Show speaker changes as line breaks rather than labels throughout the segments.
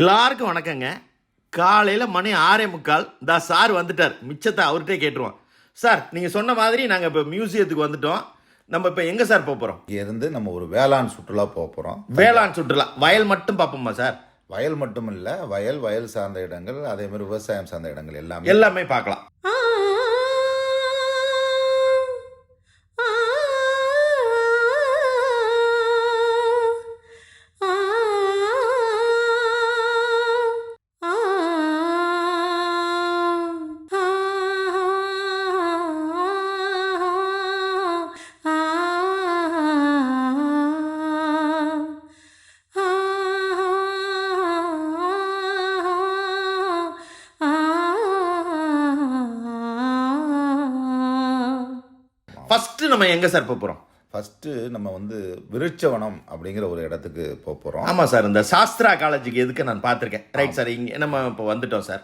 எல்லாருக்கும் வணக்கங்க. காலையில் மணி ஆறே முக்கால் இந்த சார் வந்துட்டார். மிச்சத்தை அவர்கிட்டே கேட்டுருவோம். சார் நீங்கள் சொன்ன மாதிரி நாங்கள் இப்போ மியூசியத்துக்கு வந்துட்டோம். நம்ம இப்போ எங்கே சார் போக போகிறோம்
இருந்து நம்ம ஒரு வேளாண் சுற்றுலா போக போகிறோம்
வேளாண் சுற்றுலா. வயல் மட்டும் பார்ப்போமா சார்?
வயல் மட்டும் இல்லை வயல் வயல் சார்ந்த இடங்கள் அதே மாதிரி விவசாயம் சார்ந்த இடங்கள் எல்லாமே.
எல்லாமே பார்க்கலாம் நம்ம எங்கே சார் போக போகிறோம்
ஃபஸ்ட்டு நம்ம வந்து விருட்சவனம் அப்படிங்கிற ஒரு இடத்துக்கு போக போகிறோம்
ஆமாம் சார் இந்த சாஸ்திரா காலேஜுக்கு எதுக்கு நான் பார்த்துருக்கேன். ரைட் சார் இங்கே நம்ம இப்போ வந்துட்டோம் சார்.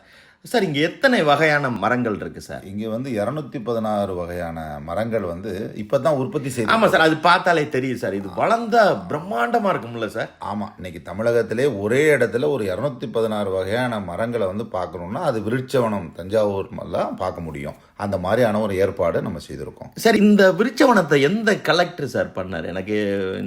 சார் இங்கே எத்தனை வகையான மரங்கள் இருக்குது சார்?
இங்கே வந்து இரநூத்தி பதினாறு வகையான மரங்கள் வந்து இப்போ தான் உற்பத்தி செய்து
ஆமாம் சார் அது பார்த்தாலே தெரியும் சார். இது வளர்ந்த பிரம்மாண்டமாக இருக்கும்ல சார்.
ஆமாம் இன்னைக்கு தமிழகத்திலே ஒரே இடத்துல ஒரு இரநூத்தி பதினாறு வகையான மரங்களை வந்து பார்க்கணுன்னா அது விருட்சவனம் தஞ்சாவூர் எல்லாம் பார்க்க முடியும். அந்த மாதிரியான ஒரு ஏற்பாடு நம்ம செய்திருக்கோம்.
சார் இந்த விருச்சவனத்தை எந்த கலெக்டர் சார் பண்ணார்? எனக்கு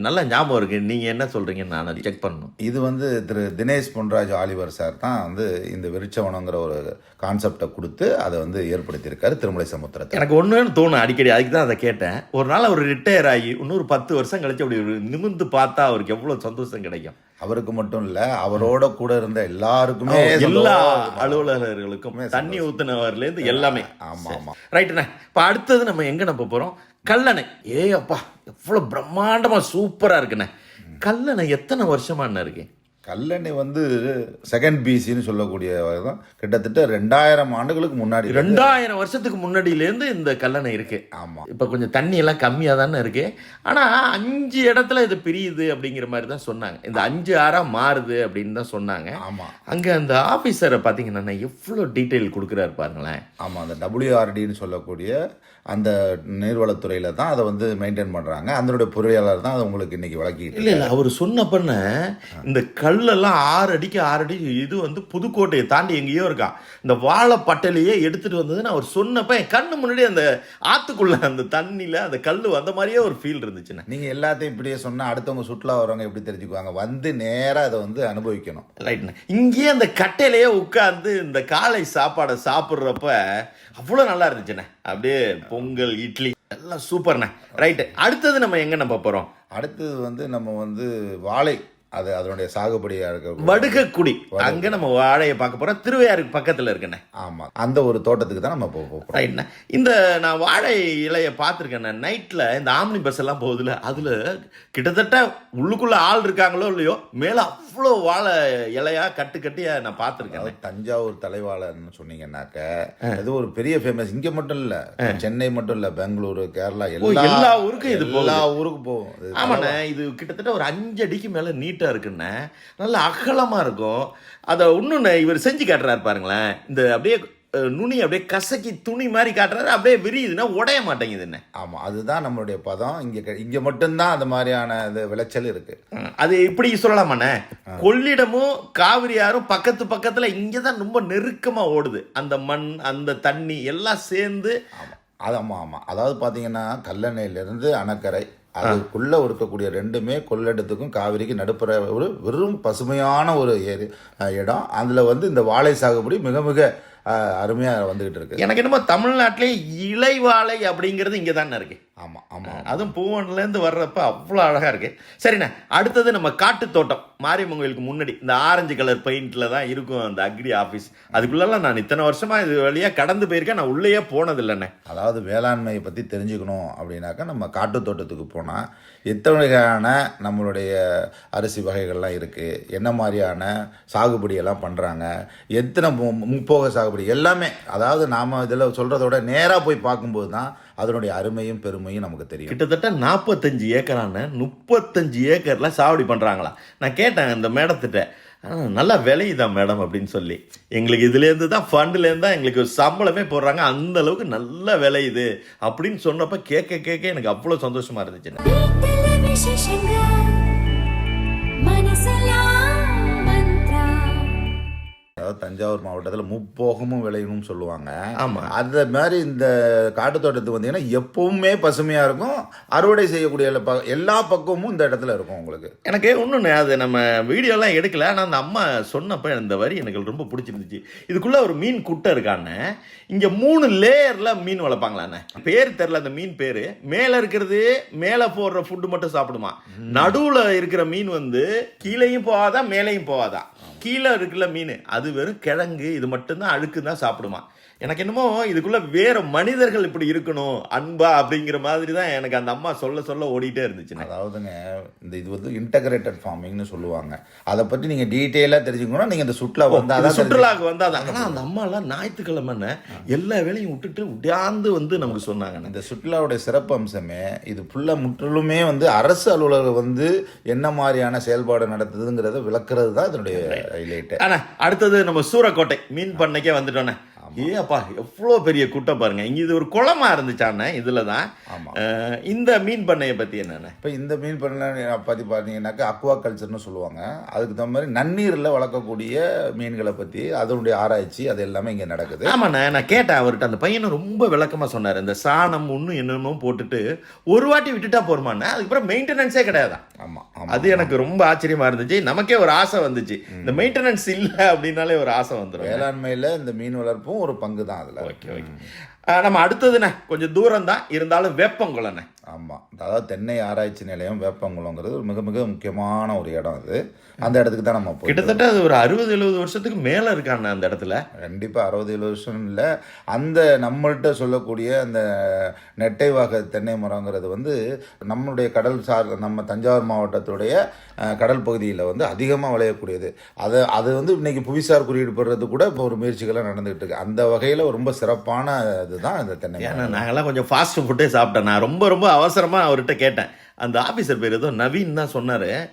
நல்ல ஞாபகம் இருக்கு. நீங்கள் என்ன சொல்கிறீங்கன்னு நான் செக் பண்ணணும்.
இது வந்து திரு தினேஷ் பொன்ராஜ் ஆலிவர் சார் தான் வந்து இந்த விருட்சவனங்கிற ஒரு கான்செப்டை கொடுத்து அதை வந்து ஏற்படுத்தியிருக்காரு திருமலை சமுத்திரத்தில்
எனக்கு ஒன்றுன்னு தோணும் அடிக்கடி அதுக்கு தான் அதை கேட்டேன். ஒரு நாள் அவர் ரிட்டையர் ஆகி இன்னொரு பத்து வருஷம் கழிச்சு அப்படி ஒரு நிமிர்ந்து பார்த்தா அவருக்கு எவ்வளோ சந்தோஷம் கிடைக்கும்.
அவருக்கு மட்டும் இல்ல அவரோட கூட இருந்த எல்லாருக்குமே
எல்லா. அலுவலர்களுக்கும் தண்ணி ஊத்துனவர்லேருந்து எல்லாமே.
ஆமா ஆமா.
ரைட்டுண்ணே இப்போ அடுத்தது நம்ம எங்கே நம்ம போகிறோம் கல்லணை. ஏ அப்பா எவ்வளோ பிரம்மாண்டமாக சூப்பராக இருக்குண்ணே. கல்லணை எத்தனை வருஷமாண்ணே இருக்கு?
கல்லணை வந்து செகண்ட் பிசின்னு சொல்லக்கூடிய தான் கிட்டத்தட்ட ரெண்டாயிரம் ஆண்டுகளுக்கு முன்னாடி
ரெண்டாயிரம் வருஷத்துக்கு முன்னாடியிலேருந்து இந்த கல்லணை இருக்கு.
ஆமா.
இப்போ கொஞ்சம் தண்ணி எல்லாம் கம்மியாக தானே இருக்கு. ஆனால் அஞ்சு இடத்துல இது பிரியுது அப்படிங்கிற மாதிரி தான் சொன்னாங்க. இந்த அஞ்சு ஆறாக மாறுது அப்படின்னு தான் சொன்னாங்க.
ஆமா.
அங்கே அந்த ஆஃபீஸரை பார்த்தீங்கன்னா எவ்வளோ டீட்டெயில் கொடுக்குறாரு பாருங்களேன்.
ஆமா அந்த டபிள்யூஆர்டின்னு சொல்லக்கூடிய அந்த நீர்வளத்துறையில தான் அதை வந்து மெயின்டைன் பண்றாங்க. அதனுடைய பொறியாளர் தான் அதை உங்களுக்கு இன்னைக்கு விளக்கிட்டு
இல்லை இல்லை அவர் சொன்ன பண்ண இந்த கல்லெல்லாம் ஆறு அடிக்கு ஆறு அடி இது வந்து புதுக்கோட்டையை தாண்டி எங்கேயோ இருக்கான் இந்த வாழைப்பட்டையிலேயே எடுத்துட்டு வந்ததுன்னு அவர் சொன்னப்ப என் கண்ணு முன்னாடி அந்த ஆத்துக்குள்ள அந்த தண்ணியில அந்த கல் வந்த மாதிரியே ஒரு ஃபீல் இருந்துச்சுண்ணே.
நீங்க எல்லாத்தையும் இப்படியே சொன்னா அடுத்தவங்க சுற்றுலா வரவங்க எப்படி தெரிஞ்சுக்குவாங்க? வந்து நேரா அதை வந்து அனுபவிக்கணும்.
ரைட்ண்ணே இங்கேயே அந்த கட்டையிலேயே உட்காந்து இந்த காலை சாப்பாடை சாப்பிட்றப்ப அவ்வளோ நல்லா இருந்துச்சுண்ணே. அப்படியே பொங்கல் இட்லி எல்லாம் சூப்பர்ண்ணே ரைட்டு அடுத்தது நம்ம எங்கே நம்ம போகிறோம்
அடுத்தது வந்து நம்ம வந்து வாழை. அது அதனுடைய சாகுபடியா இருக்க
வடுகக்குடி. அங்கே நம்ம வாழையை பார்க்க போகிறோம் திருவையாருக்கு பக்கத்தில் இருக்குண்ணே.
ஆமா. அந்த ஒரு தோட்டத்துக்கு தான் நம்ம போக போகிறோம்
ரைட்ண்ணே. இந்த நான் வாழை இலையை பார்த்துருக்கேண்ணே. நைட்டில் இந்த ஆம்னி பஸ் எல்லாம் போகுதுல அதில் கிட்டத்தட்ட உள்ளுக்குள்ளே ஆள் இருக்காங்களோ இல்லையோ மேலே அவ்வளோ வாழை இலையா கட்டு கட்டியா நான் பார்த்துருக்கேன்
தஞ்சாவூர் தலைவாளர்னு சொன்னீங்கன்னாக்க அது ஒரு பெரிய ஃபேமஸ் இங்க மட்டும் இல்ல சென்னை மட்டும் இல்ல பெங்களூரு கேரளா எல்லா
ஊருக்கும் இது
எல்லா ஊருக்கும் போகும்.
ஆமாண்ணே இது கிட்டத்தட்ட ஒரு அஞ்சு அடிக்கு மேலே நீட்டாக இருக்குண்ணே நல்ல அகலமாக இருக்கும். அதை இன்னொன்று இவர் செஞ்சு காட்டுறாரு பாருங்களேன். இந்த அப்படியே நுனி அப்படியே கசக்கி துணி மாதிரி காட்டுறாரு. அப்படியே விரியுதுன்னா உடைய மாட்டேங்குதுண்ணே
ஆமா அதுதான் நம்மளுடைய பதம். இங்க இங்க மட்டும்தான் அந்த மாதிரியான இது விளைச்சல் இருக்கு.
ம், அது இப்படி சொல்லலாமாண்ணே கொள்ளிடமும் காவிரியாரும் பக்கத்து பக்கத்துல இங்கே தான் ரொம்ப நெருக்கமா ஓடுது. அந்த மண் அந்த தண்ணி எல்லாம் சேர்ந்து
அது ஆமா ஆமா. அதாவது பாத்தீங்கன்னா கல்லணையில இருந்து அணக்கரை அதுக்குள்ள இருக்கக்கூடிய ரெண்டுமே கொள்ளடத்துக்கும் காவிரிக்கும் நடுப்புற ஒரு வெறும் பசுமையான ஒரு ஏரி இடம். அதுல வந்து இந்த வாழை சாகுபடி மிக மிக அருமையாக அருமையா வந்துகிட்டு இருக்கு.
எனக்கு என்னமோ தமிழ்நாட்டிலே இலைவாழை அப்படிங்கிறது இங்கே தானே இருக்கு.
ஆமா ஆமா
அதுவும் பூவன்லேருந்து வர்றப்ப அவ்வளோ அழகாக இருக்கு. சரிண்ணே அடுத்தது நம்ம காட்டு தோட்டம் மாரியம்மன் கோயிலுக்கு முன்னாடி இந்த ஆரஞ்சு கலர் பெயிண்டில் தான் இருக்கும் அந்த அக்ரி ஆஃபீஸ். அதுக்குள்ளெல்லாம் நான் இத்தனை வருஷமா இது வழியாக கடந்து போயிருக்கேன். நான் உள்ளேயே போனது இல்லைண்ணே
அதாவது வேளாண்மையை பற்றி தெரிஞ்சுக்கணும் அப்படின்னாக்கா நம்ம காட்டு தோட்டத்துக்கு போனால் எத்தனை வகையான நம்மளுடைய அரிசி வகைகள்லாம் இருக்குது என்ன மாதிரியான சாகுபடி எல்லாம் பண்ணுறாங்க எத்தனை முப்போக சாகுபடி எல்லாமே அதாவது நாம் இதில் சொல்கிறத விட நேராக போய் பார்க்கும்போது தான் அதனுடைய அருமையும் பெருமையும் நமக்கு தெரியும்.
கிட்டத்தட்ட நாற்பத்தஞ்சு ஏக்கரான முப்பத்தஞ்சு ஏக்கர்ல சாவடி பண்றாங்களா? நான் கேட்டேன் இந்த மேடத்திட்ட. "ஆ, நல்லா விளையுதான் மேடம் அப்படின்னு சொல்லி. எங்களுக்கு இதுலேருந்து தான் ஃபண்ட்லேருந்து தான் எங்களுக்கு சம்பளமே போடுறாங்க. அந்த அளவுக்கு நல்லா விளையுது அப்படின்னு சொன்னப்ப கேட்க கேட்க எனக்கு அவ்வளோ சந்தோஷமா இருந்துச்சுண்ணே
அதாவது தஞ்சாவூர் மாவட்டத்தில் முப்போகமும் விளையணும்னு சொல்லுவாங்க.
ஆமா.
அந்த மாதிரி இந்த காட்டு தோட்டத்துக்கு வந்தீங்கன்னா எப்பவுமே பசுமையாக இருக்கும். அறுவடை செய்யக்கூடிய எல்லா பக்கமும் இந்த இடத்துல இருக்கும் உங்களுக்கு.
எனக்கு இன்னொன்று அது நம்ம வீடியோலாம் எடுக்கல. ஆனால் அந்த அம்மா சொன்னப்ப இந்த வரி எனக்கு ரொம்ப பிடிச்சிருந்துச்சு. இதுக்குள்ள ஒரு மீன் குட்டை இருக்கான்னு இங்க மூணு லேயர்ல மீன் வளர்ப்பாங்களாண்ணே பேர் தெரில அந்த மீன் பேரு. மேல இருக்கிறது மேல போடுற ஃபுட்டு மட்டும் சாப்பிடுமா. நடுவுல இருக்கிற மீன் வந்து கீழேயும் போகாதா மேலேயும் போகாதா? கீழே இருக்குல்ல மீன் அது வெறும் கிழங்கு இது மட்டும்தான் அழுக்கு தான் சாப்பிடுமா எனக்கு என்னமோ இதுக்குள்ள வேற மனிதர்கள் இப்படி இருக்கணும் அன்பா அப்படிங்கிற மாதிரி தான் எனக்கு அந்த அம்மா சொல்ல சொல்ல ஓடிட்டே இருந்துச்சுண்ணே
அதாவதுங்க இந்த இது வந்து இன்டகிரேட்டட் ஃபார்மிங்னு சொல்லுவாங்க. அதை பற்றி நீங்கள் டீட்டெயிலாக தெரிஞ்சுக்கணும்னா நீங்கள் இந்த சுற்றுலா வந்தால்
சுற்றுலாவுக்கு வந்தாதான். ஆனா அந்த அம்மா எல்லாம் ஞாயிற்றுக்கிழமை எல்லா வேலையும் விட்டுட்டு உடையாந்து வந்து நமக்கு சொன்னாங்க
இந்த சுற்றுலாவுடைய சிறப்பு அம்சமே இது ஃபுல்லாக முற்றிலுமே வந்து அரசு அலுவலகம் வந்து என்ன மாதிரியான செயல்பாடு நடத்துதுங்கிறத விளக்குறது தான் இதனுடைய ஹைலைட்டு
ஆனா அடுத்தது நம்ம சூரக்கோட்டை மீன் பண்ணைக்கே வந்துட்டோண்ணே ஏ அப்பா எவ்வளோ பெரிய கூட்டம் பாருங்க. இங்க இது ஒரு குளமா இருந்துச்சாண்ணே இதுல தான்
ஆமாம்
இந்த மீன் பண்ணையை பத்தி என்னண்ணே?
இப்போ இந்த மீன் பண்ண பற்றி பார்த்தீங்கன்னாக்கா அக்வா கல்ச்சர்னு சொல்லுவாங்க. அதுக்கு தகுந்த மாதிரி நன்னீரில் வளர்க்கக்கூடிய மீன்களை பற்றி அதனுடைய ஆராய்ச்சி அது எல்லாமே இங்கே நடக்குது.
ஆமாண்ணே நான் கேட்டேன் அவர்கிட்ட. அந்த பையனும் ரொம்ப விளக்கமா சொன்னார். இந்த சாணம் ஒன்றும் என்னென்னமோ போட்டுட்டு ஒரு வாட்டி விட்டுட்டா போருமாண்ணே. அதுக்கப்புறம் மெயின்டெனன்ஸே கிடையாதான்
ஆமாம் ஆமாம்
அது எனக்கு ரொம்ப ஆச்சரியமா இருந்துச்சு. நமக்கே ஒரு ஆசை வந்துச்சு. இந்த மெயின்டெனன்ஸ் இல்ல அப்படின்னாலே ஒரு ஆசை வந்துடும்
வேளாண்மையில் இந்த மீன் வளர்ப்பும் ஒரு பங்கு தான் அதில்.
Okay okay. நம்ம அடுத்ததுண்ணே கொஞ்சம் தூரம் தான் இருந்தாலும் வேப்பங்குளண்ணே
ஆமாம் அதாவது தென்னை ஆராய்ச்சி நிலையம் வேப்பங்குளங்கிறது ஒரு மிக மிக முக்கியமான ஒரு இடம் அது. அந்த இடத்துக்கு தான் நம்ம
கிட்டத்தட்ட அது ஒரு அறுபது எழுபது வருஷத்துக்கு மேல இருக்காண்ணே அந்த இடத்துல?
கண்டிப்பாக அறுபது எழுபது வருஷம் இல்லை. அந்த நம்மள்கிட்ட சொல்லக்கூடிய அந்த நெட்டை வாக தென்னை மரங்கிறது வந்து நம்மளுடைய கடல் சார் நம்ம தஞ்சாவூர் மாவட்டத்துடைய கடல் பகுதியில் வந்து அதிகமாக விளையக்கூடியது. அதை அது வந்து இன்னைக்கு புவிசார் குறியீடு பெறுறது கூட இப்போ ஒரு முயற்சிகளாக நடந்துகிட்டு இருக்கு. அந்த வகையில் ரொம்ப சிறப்பான இதுதான் இந்த தென்னை
ஏன்னா நாங்கெல்லாம் கொஞ்சம் ஃபாஸ்ட் ஃபுட்டே சாப்பிட்டேன். நான் ரொம்ப ரொம்ப அவசரமா அவர்கிட்ட கேட்டேன். அந்த ஆபீசர் பேர் ஏதோ நவீன் தான் சொன்னாரு.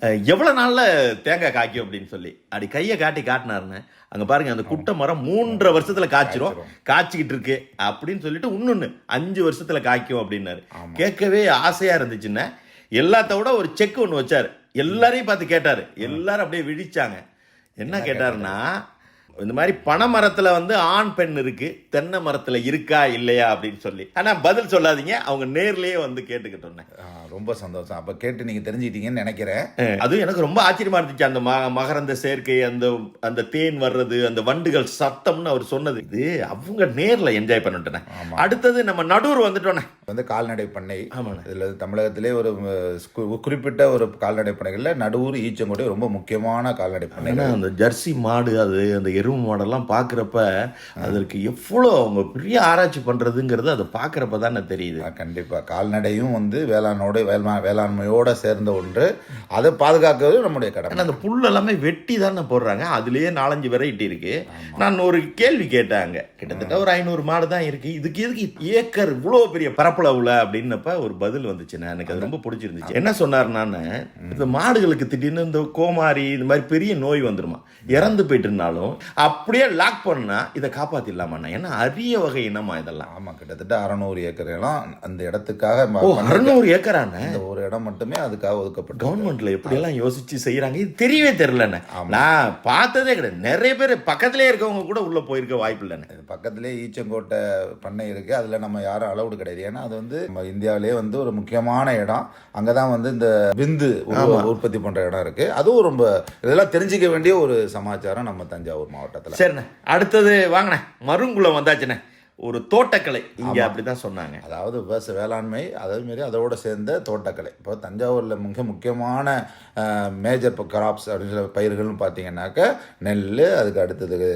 அஹ், எவ்வளவு நாள்ல தேங்காய் காய்க்கும் அப்படின்னு சொல்லி. அப்படி கையை காட்டி காட்டினாருன்னு. அங்க பாருங்க அந்த குட்டை மரம் மூன்றரை வருஷத்துல காய்ச்சிரும். காய்ச்சிக்கிட்டு இருக்கு. அப்படின்னு சொல்லிட்டு இன்னொன்னு அஞ்சு வருஷத்துல காய்க்கும் அப்படின்னாரு. கேட்கவே ஆசையா இருந்துச்சுன்னா எல்லாத்த விட ஒரு செக் ஒன்று வச்சாரு. எல்லாரையும் பார்த்து கேட்டாரு. எல்லாரும் அப்படியே விழிச்சாங்க. என்ன கேட்டாருன்னா இந்த மாதிரி பனை மரத்தில் வந்து ஆண் பெண் இருக்குது தென்னை மரத்தில் இருக்கா இல்லையா அப்படின்னு சொல்லி. ஆனால் பதில் சொல்லாதீங்க. அவங்க நேர்லேயே வந்து கேட்டுக்கிட்டோன்னே
ரொம்ப சந்தோஷம். அப்போ கேட்டு நீங்கள் தெரிஞ்சுக்கிட்டீங்கன்னு நினைக்கிறேன்.
அதுவும் எனக்கு ரொம்ப ஆச்சரியமா இருந்துச்சு. அந்த ம மகரந்த சேர்க்கை அந்த அந்த தேன் வர்றது அந்த வண்டுகள் சத்தம்னு அவர் சொன்னது. இது அவங்க நேர்ல என்ஜாய் பண்ணிட்டேன். அடுத்தது நம்ம நடூர் வந்துட்டோன்னே
வந்து கால்நடை பண்ணை.
ஆமாண்ணே.
இதில் தமிழகத்திலே ஒரு குறிப்பிட்ட ஒரு கால்நடை பண்ணைகளில் நடுவூர் ஈச்சங்கோட்டை ரொம்ப முக்கியமான கால்நடை பண்ணை
அந்த ஜெர்சி மாடு அது அந்த எருமை மாடெல்லாம் பார்க்குறப்ப அதற்கு எவ்வளோ அவங்க பெரிய ஆராய்ச்சி பண்றதுங்கிறது அதை பார்க்குறப்ப தானே தெரியுது
கண்டிப்பாக கால்நடையும் வந்து வேளாணோட வேளா வேளாண்மையோட சேர்ந்த ஒன்று. அதை பாதுகாக்கிறது நம்முடைய கடமை.
அந்த புல் எல்லாமே வெட்டி தானே போடுறாங்க. அதுலயே நாலஞ்சு வெரைட்டி இருக்கு நான் ஒரு கேள்வி கேட்டாங்க. கிட்டத்தட்ட ஒரு ஐநூறு மாடு தான் இருக்கு. இதுக்கு எதுக்கு ஏக்கர் இவ்வளோ பெரிய பரப்பளவுல அப்படின்னப்ப ஒரு பதில் வந்துச்சுண்ணே எனக்கு அது ரொம்ப பிடிச்சிருந்துச்சு. என்ன சொன்னாருன்னான்னு இந்த மாடுகளுக்கு திடீர்னு இந்த கோமாரி இந்த மாதிரி பெரிய நோய் வந்துருமா? இறந்து போயிட்டுனாலும் அப்படியே லாக் பண்ணா இதை காப்பாத்திடலாமாண்ணா ஏன்னா அரிய வகை இனமா இதெல்லாம்.
ஆமாம் கிட்டத்தட்ட அறநூறு ஏக்கர் இடம் அந்த இடத்துக்காக ம-
ஓ
இந்த ஒரு இடம் மட்டுமே அதுக்காக ஒதுக்கப்பட்டு
கவர்மெண்ட்ல எப்படியெல்லாம் யோசிச்சு செய்யறாங்க இது தெரியவே தெரியலண்ணே. நான் பார்த்ததே கிடையாது. நிறைய பேர் பக்கத்திலே இருக்கவங்க கூட உள்ள போயிருக்க வாய்ப்பு இல்லைண்ணே.
பக்கத்திலே ஈச்சங்கோட்டை பண்ணை இருக்குது அதில் நம்ம யாரும் அலௌடு கிடையாது. ஏன்னா அது வந்து நம்ம இந்தியாவிலே வந்து ஒரு முக்கியமான இடம். அங்கே தான் வந்து இந்த விந்து உற்பத்தி பண்ணுற இடம் இருக்குது அதுவும் ரொம்ப இதெல்லாம் தெரிஞ்சிக்க வேண்டிய ஒரு சமாச்சாரம் நம்ம தஞ்சாவூர் மாவட்டத்தில்.
சரிண்ணே. அடுத்தது வாங்கண்ணே. மருங்குளம் வந்தாச்சுண்ணே. ஒரு தோட்டக்கலை. இங்க அப்படிதான் சொன்னாங்க.
அதாவது விவசாய வேளாண்மை அதே மாதிரி அதோட சேர்ந்த தோட்டக்கலை. இப்போ தஞ்சாவூரில் மிக முக்கியமான மேஜர் கிராப்ஸ் அப்படின்னு சொல்ல பயிர்கள்னு பார்த்தீங்கன்னாக்கா நெல் அதுக்கு அடுத்தது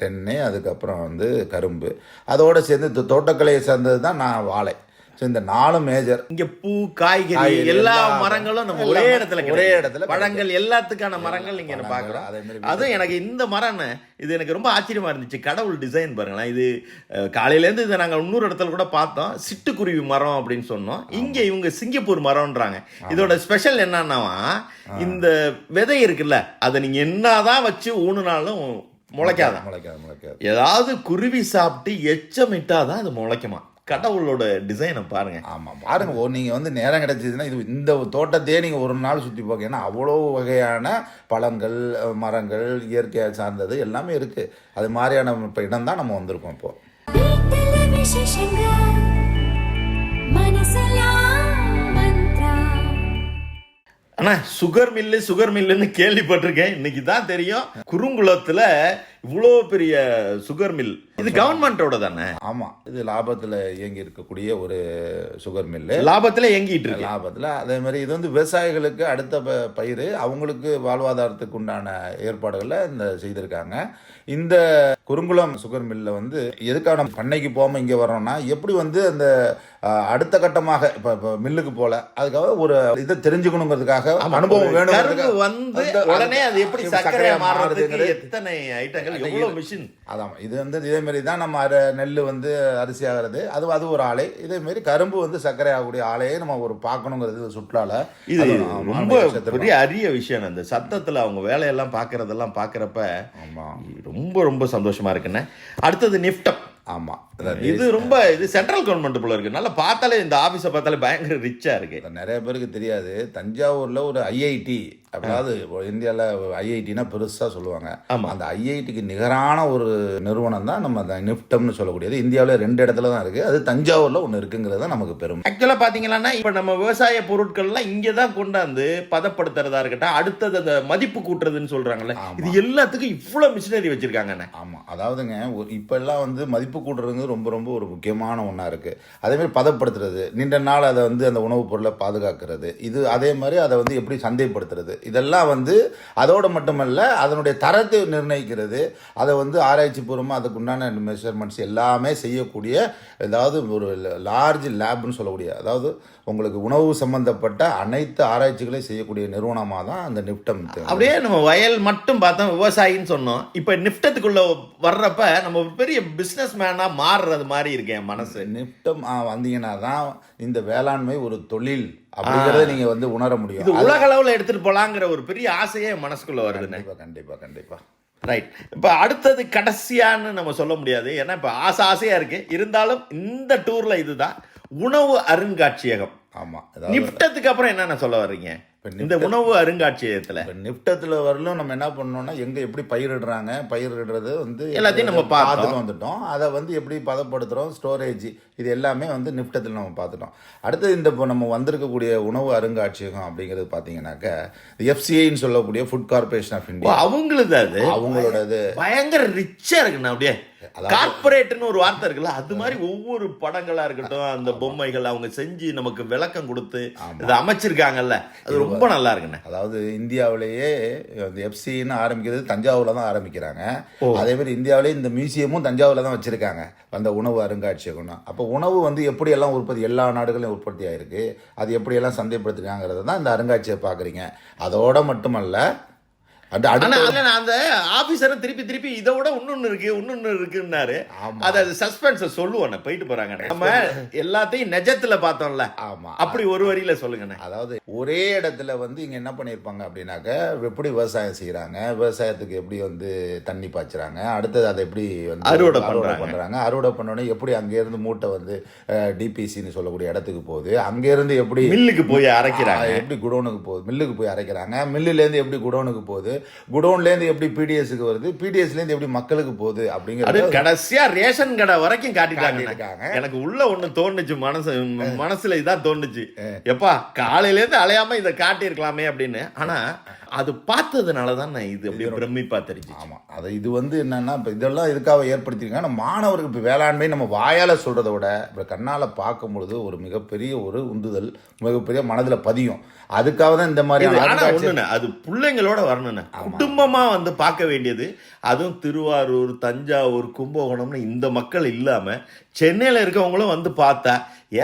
தென்னை அதுக்கப்புறம் வந்து கரும்பு. அதோட சேர்ந்து தோட்டக்கலையை சேர்ந்தது தான் நான் வாழை. ஸோ இந்த நாலு மேஜர்
இங்க பூ காய்கறி எல்லா மரங்களும் நம்ம ஒரே
மரம்
இடத்துல
ஒரே. இடத்துல
பழங்கள் எல்லாத்துக்கான மரங்கள் நீங்க என்ன
மாதிரி
அதுவும் எனக்கு இந்த மரம்னு இது எனக்கு ரொம்ப ஆச்சரியமா இருந்துச்சு. கடவுள் டிசைன் பாருங்களேன். இது அஹ், காலையில இருந்து இதை நாங்க இன்னொரு இடத்துல கூட பார்த்தோம். சிட்டுக்குருவி மரம் அப்படின்னு சொன்னோம். இங்க இவங்க சிங்கப்பூர் மரம்ன்றாங்க. இதோட ஸ்பெஷல் என்னன்னாவா இந்த விதை இருக்குல்ல அதை நீங்க என்னதான் வச்சு ஊனுனாலும் முளைக்காதான்
முளைக்காது முளைக்காது.
ஏதாவது குருவி சாப்பிட்டு எச்சமிட்டாதான் அது முளைக்குமா? கடவுளோட டிசைனை பாருங்க.
ஆமாம் பாருங்க ஓ நீங்கள் வந்து நேரம் கிடைச்சதுன்னா இது இந்த தோட்டத்தையே நீங்கள் ஒரு நாள் சுற்றி பார்க்க ஏன்னா அவ்வளோ வகையான பழங்கள் மரங்கள் இயற்கையை சார்ந்தது எல்லாமே இருக்குது அது மாதிரியான இப்போ இடம் தான் நம்ம வந்திருக்கோம் இப்போ.
ஆனா சுகர் மில்லு சுகர் மில்லுன்னு கேள்விப்பட்டிருக்கேன். இன்னைக்கு தான் தெரியும். குறுங்குளத்துல இவ்வளோ பெரிய சுகர் மில் இது கவர்மெண்டோட தானே
ஆமாம் இது லாபத்தில் இயங்கி இருக்கக்கூடிய ஒரு சுகர் மில்லு.
லாபத்துல எங்கிட்டு இருக்கு.
லாபத்தில். அதே மாதிரி இது வந்து விவசாயிகளுக்கு அடுத்த பயிர் அவங்களுக்கு வாழ்வாதாரத்துக்கு உண்டான ஏற்பாடுகளை இந்த செய்திருக்காங்க. இந்த குறுங்குளம் சுகர் மில்லில் வந்து எதுக்காக நம்ம பண்ணைக்கு போகாமல் இங்கே வரோம்னா எப்படி வந்து அந்த அடுத்த கட்டமாக இப்போ மில்லுக்கு போல அதுக்காக ஒரு இதை தெரிஞ்சுக்கணுங்கிறதுக்காக அனுபவம் வேணும்
வந்து உடனே அது எப்படி சர்க்கரையா மாறுறதுக்கு எத்தனை ஐட்டங்கள்? எவ்வளவு மிஷின்
அதான் இது வந்து இதே மாதிரி தான் நம்ம அர நெல் வந்து அரிசி ஆகிறது அது அது ஒரு ஆலை. இதே மாதிரி கரும்பு வந்து சர்க்கரை ஆகக்கூடிய ஆலையை நம்ம ஒரு பார்க்கணுங்கிறது சுற்றுலால.
இது ரொம்ப. பெரிய அரிய விஷயம் அந்த சத்தத்துல அவங்க வேலையெல்லாம் பாக்குறதெல்லாம் பாக்குறப்ப
ஆமா.
ரொம்ப ரொம்ப சந்தோஷமா இருக்குண்ணே. அடுத்தது நிஃப்டம்.
ஆமா.
இது ரொம்ப இது சென்ட்ரல் கவர்மெண்ட் போல இருக்கு. நல்லா பார்த்தாலே இந்த ஆபீஸை பார்த்தாலே பயங்கர ரிச்சா இருக்கு.
அது நிறைய பேருக்கு தெரியாது. தஞ்சாவூர்ல ஒரு ஐஐடி அதாவது இந்தியாவில் ஐஐடினா பெருசா சொல்லுவாங்க.
ஆமா.
அந்த ஐஐடிக்கு நிகரான ஒரு நிறுவனம் தான் நம்ம நிஃப்டம்னு சொல்லக்கூடியது. இந்தியாவில் ரெண்டு இடத்துல தான் இருக்கு. அது தஞ்சாவூர்ல ஒன்று இருக்குங்கிறது நமக்கு பெருமை.
ஆக்சுவலா பாத்தீங்கன்னா இப்ப நம்ம விவசாய பொருட்கள்லாம் இங்க தான் கொண்டாந்து பதப்படுத்துறதா இருக்கட்டும் அடுத்தது அந்த மதிப்பு கூட்டுறதுன்னு சொல்றாங்கல்ல
ஆமா.
இது எல்லாத்துக்கும் இவ்வளவு மிஷினரி வச்சிருக்காங்கண்ணே.
ஆமா. அதாவதுங்க ஒரு இப்பெல்லாம் வந்து மதிப்பு கூட்டுறது ரொம்ப ரொம்ப ஒரு முக்கியமான ஒன்றா இருக்குது அதேமாரி பதப்படுத்துறது நீண்ட நாள் அதை வந்து அந்த உணவுப் பொருளை பாதுகாக்கிறது இது அதே மாதிரி அதை வந்து எப்படி சந்தைப்படுத்துறது இதெல்லாம் வந்து அதோடு மட்டுமல்ல அதனுடைய தரத்தை நிர்ணயிக்கிறது அதை வந்து ஆராய்ச்சி பூர்வமாக அதுக்கு உண்டான மெஷர்மெண்ட்ஸ் எல்லாமே செய்யக்கூடிய ஏதாவது ஒரு லார்ஜ் லேப்னு சொல்லக்கூடிய அதாவது உங்களுக்கு உணவு சம்பந்தப்பட்ட அனைத்து ஆராய்ச்சிகளையும் செய்யக்கூடிய நிறுவனமாக தான் அந்த நிப்டம்
அப்படியே நம்ம வயல் மட்டும் பார்த்தோம் விவசாயின்னு சொன்னோம். இப்ப நிஃப்டத்துக்குள்ள வர்றப்ப நம்ம பெரிய பிசினஸ் மேனா மாறுறது மாதிரி இருக்கு என் மனசு.
நிப்டம் வந்தீங்கன்னா தான் இந்த வேளாண்மை ஒரு தொழில் அப்படிங்கறத நீங்க வந்து உணர முடியும்.
இது உலக அளவுல எடுத்துட்டு போலாங்கிற ஒரு பெரிய ஆசையே மனசுக்குள்ள வருதுண்ணே
கண்டிப்பா கண்டிப்பா கண்டிப்பா.
ரைட் இப்போ அடுத்தது கடைசியான்னு நம்ம சொல்ல முடியாது. ஏன்னா இப்போ ஆசை ஆசையா இருக்கு. இருந்தாலும் இந்த டூர்ல இதுதான். உணவு அருங்காட்சியகம்.
ஆமா அதாவது
நிப்டத்துக்கு அப்புறம் என்னென்ன சொல்ல வர்றீங்க? இந்த உணவு அருங்காட்சியகத்துல.
நிப்டத்துல வரலும் நம்ம என்ன பண்ணோம்னா எங்க எப்படி பயிரிடுறாங்க பயிரிடுறது வந்து
எல்லாத்தையும் நம்ம.
பார்த்துட்டு வந்துட்டோம். அதை வந்து எப்படி பதப்படுத்துறோம் ஸ்டோரேஜ் இது எல்லாமே வந்து நிப்டத்தில் நம்ம பார்த்துட்டோம். அடுத்தது இந்த இப்போ நம்ம வந்திருக்கக்கூடிய உணவு அருங்காட்சியகம் அப்படிங்கிறது பார்த்தீங்கன்னாக்க எஃப்சிஐன்னு சொல்லக்கூடிய ஃபுட் கார்பரேஷன் ஆஃப் இந்தியா
அவங்களுது அது?
அவங்களோட இது
பயங்கர ரிச்சா இருக்குண்ணா அப்படியே. கார்பரேட்னு ஒரு வார்த்தை இருக்குல்ல அது மாதிரி ஒவ்வொரு படங்களா இருக்கட்டும் அந்த பொம்மைகள் அவங்க செஞ்சு நமக்கு விளக்கம் கொடுத்து. இதை அமைச்சிருக்காங்கல்ல அது ரொம்ப நல்லா இருக்குண்ணே.
அதாவது இந்தியாவிலேயே இந்த எஃப்சின்னு ஆரம்பிக்கிறது தஞ்சாவூர்ல தான் ஆரம்பிக்கிறாங்க. அதே மாதிரி இந்தியாவிலேயே இந்த மியூசியமும் தஞ்சாவூர்ல தான் வச்சிருக்காங்க. அந்த உணவு அருங்காட்சியகம் அப்போ உணவு வந்து எப்படியெல்லாம் உற்பத்தி எல்லா நாடுகளையும் உற்பத்தி ஆயிருக்கு அது எப்படியெல்லாம் சந்தைப்படுத்துறாங்கிறத தான் இந்த அருங்காட்சியை பார்க்குறீங்க. அதோட மட்டுமல்ல அது
ஆனா
அடுத்த
அதுல நான் அந்த ஆபீசரை திருப்பி திருப்பி இதை விட இன்னொன்னு இருக்கு இன்னொன்னு இருக்குன்னாரு. அத சஸ்பென்ஸ சொல்லுவோம் போயிட்டு போறாங்க. நம்ம எல்லாத்தையும் நிஜத்துல பார்த்தோம்ல.
ஆமா.
அப்படி ஒரு வரியில சொல்லுங்கண்ணே.
அதாவது ஒரே இடத்துல வந்து இங்க என்ன பண்ணியிருப்பாங்க அப்படின்னாக்க எப்படி விவசாயம் செய்யறாங்க விவசாயத்துக்கு எப்படி வந்து தண்ணி பாய்ச்சுறாங்க அடுத்தது அதை எப்படி வந்து
அறுவடை. பண்றாங்க.
அறுவடை பண்ணோடனே எப்படி அங்க இருந்து மூட்டை வந்து டிபிசின்னு சொல்லக்கூடிய இடத்துக்கு போகுது அங்க இருந்து எப்படி
மில்லுக்கு போய் அரைக்கிறாங்க.
எப்படி குடோனுக்கு போகுது மில்லுக்கு போய் அரைக்கிறாங்க மில்லுல இருந்து எப்படி குடோனுக்கு போகுது குடோன்ல இருந்து எப்படி பிடிஎஸ்க்கு வருது? பிடிஎஸ்ல இருந்து எப்படி மக்களுக்கு போகுது அப்படிங்கிறது
கடைசியா ரேஷன் கடை வரைக்கும் காட்டிட்டாங்க. எனக்கு உள்ள ஒண்ணு தோணுச்சு மனசு மனசுல இதான் தோணுச்சு. எப்பா காலையில இருந்து அலையாம இதை காட்டியிருக்கலாமே அப்படின்னு. ஆனா அது பார்த்ததுனாலதான் நான் இது அப்படியே பிரமிப்பா தெரிஞ்சு
ஆமா. அது இது வந்து என்னன்னா இப்போ இதெல்லாம் இதுக்காக ஏற்படுத்தியிருக்காங்க நம்ம மாணவருக்கு இப்போ வேளாண்மை நம்ம வாயால சொல்றதை விட இப்போ கண்ணால பார்க்கும் பொழுது ஒரு மிகப்பெரிய ஒரு உந்துதல் மிகப்பெரிய மனதுல பதியும். அதுக்காக தான் இந்த
ஒண்ணுண்ணே அது பிள்ளைங்களோட வரணுண்ணே. குடும்பமா வந்து பார்க்க வேண்டியது அதுவும் திருவாரூர் தஞ்சாவூர் கும்பகோணம்னு இந்த மக்கள் இல்லாம சென்னையில் இருக்கவங்களும் வந்து பார்த்தா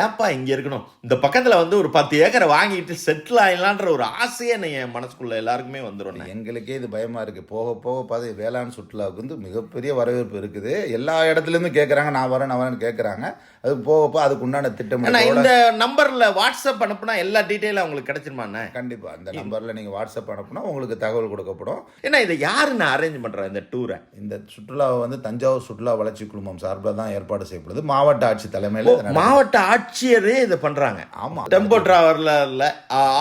ஏப்பா இங்கே இருக்கணும்? இந்த பக்கத்தில் வந்து ஒரு பத்து ஏக்கரை வாங்கிட்டு செட்டில் ஆயிடலான்ற ஒரு ஆசையே நான் என் மனசுக்குள்ளே எல்லாருக்குமே வந்துடும்
எங்களுக்கே இது பயமாக இருக்குது போக போக பார்த்து வேளாண் சுற்றுலாவுக்கு வந்து மிகப்பெரிய வரவேற்பு இருக்குது. எல்லா இடத்துலேருந்து கேட்குறாங்க நான் வரேன் நான் வரேன்னு கேட்குறாங்க அது போக போக அதுக்கு உண்டான திட்டமிட்டோட
இந்த நம்பர்ல வாட்ஸ்அப் அனுப்புனா எல்லா டீட்டெயிலும் உங்களுக்கு கிடைச்சிருமாண்ணே
கண்டிப்பாக இந்த நம்பரில் நீங்கள் வாட்ஸ்அப் அனுப்புனா உங்களுக்கு தகவல் கொடுக்கப்படும்.
ஏன்னா இதை யாருண்ணா அரேஞ்ச் பண்றா இந்த டூரை
இந்த சுற்றுலாவை வந்து தஞ்சாவூர் சுற்றுலா வளர்ச்சி குழுமம் சார்பில் தான் ஏற்பாடு செய்யப்படுது. மாவட்ட ஆட்சி தலைமையில்.
மாவட்ட ஆட்சியரே இதை பண்றாங்க.
ஆமா.
டெம்போ டிராவலர்ல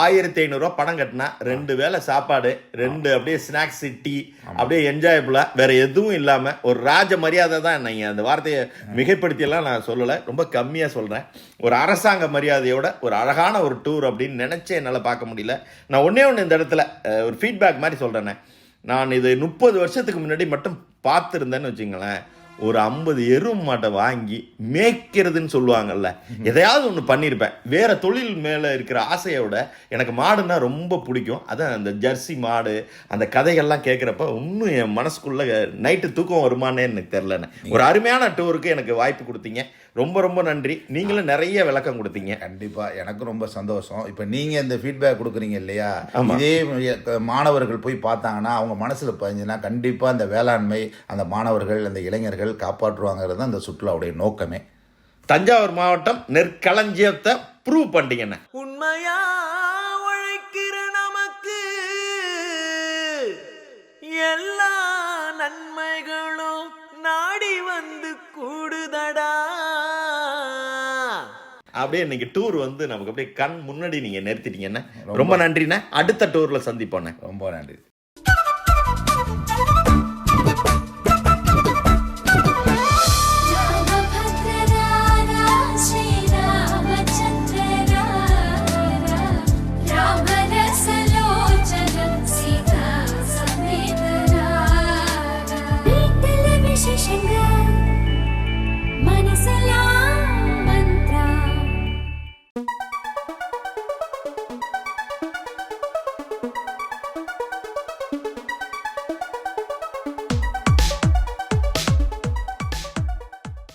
ஆயிரத்தி ஐநூறு ரூபாய் பணம் கட்டினா ரெண்டு வேளை சாப்பாடு ரெண்டு அப்படியே ஸ்நாக்ஸ் டீ அப்படியே என்ஜாயபுல்லா வேற எதுவும் இல்லாம ஒரு ராஜ மரியாதை தான் நீங்க அந்த வார்த்தையை மிகைப்படுத்தி எல்லாம் நான் சொல்லல. ரொம்ப கம்மியா சொல்றேன். ஒரு அரசாங்க மரியாதையோட ஒரு அழகான ஒரு டூர் அப்படின்னு நினைச்சே என்னால பார்க்க முடியல. நான் ஒண்ணே ஒன்று இந்த இடத்துல ஒரு ஃபீட்பேக் மாதிரி சொல்றேனே. நான் இது முப்பது வருஷத்துக்கு முன்னாடி மட்டும் பார்த்துருந்தேன்னு வச்சுங்களேன். ஒரு ஐம்பது எருமை மாட்டை வாங்கி மேய்க்கிறதுன்னு சொல்லுவாங்கல்ல. எதையாவது ஒன்று பண்ணியிருப்பேன் வேற தொழில் மேலே இருக்கிற ஆசையோட எனக்கு மாடுன்னா ரொம்ப பிடிக்கும். அதான் அந்த ஜெர்சி மாடு அந்த கதைகள்லாம் கேட்குறப்ப இன்னும் என் மனசுக்குள்ள நைட்டு தூக்கம் வருமானே எனக்கு தெரிலண்ணே ஒரு அருமையான டூருக்கு எனக்கு வாய்ப்பு கொடுத்தீங்க. ரொம்ப ரொம்ப நன்றி. நீங்களும் நிறைய விளக்கம் கொடுத்தீங்க.
கண்டிப்பா. எனக்கும் ரொம்ப சந்தோஷம். இப்போ நீங்க இந்த ஃபீட்பேக் கொடுக்குறீங்க இல்லையா. இதே மாணவர்கள் போய் பார்த்தாங்கன்னா அவங்க மனசுல பதிஞ்சுன்னா கண்டிப்பா அந்த வேளாண்மை அந்த மாணவர்கள் அந்த இளைஞர்கள் காப்பாற்றுவாங்கிறது தான் அந்த சுற்றுலாவுடைய நோக்கமே.
தஞ்சாவூர் மாவட்டம் நெற்களஞ்சியத்தை ப்ரூவ் பண்ணிட்டீங்கண்ணே
உண்மையா உழைக்கிற நமக்கு எல்லா
அப்படியே இன்னைக்கு டூர் வந்து நமக்கு அப்படியே கண் முன்னாடி நீங்க நிறுத்திட்டீங்கண்ணே. ரொம்ப நன்றிண்ணே. அடுத்த டூர்ல சந்திப்போண்ணே.
ரொம்ப நன்றி.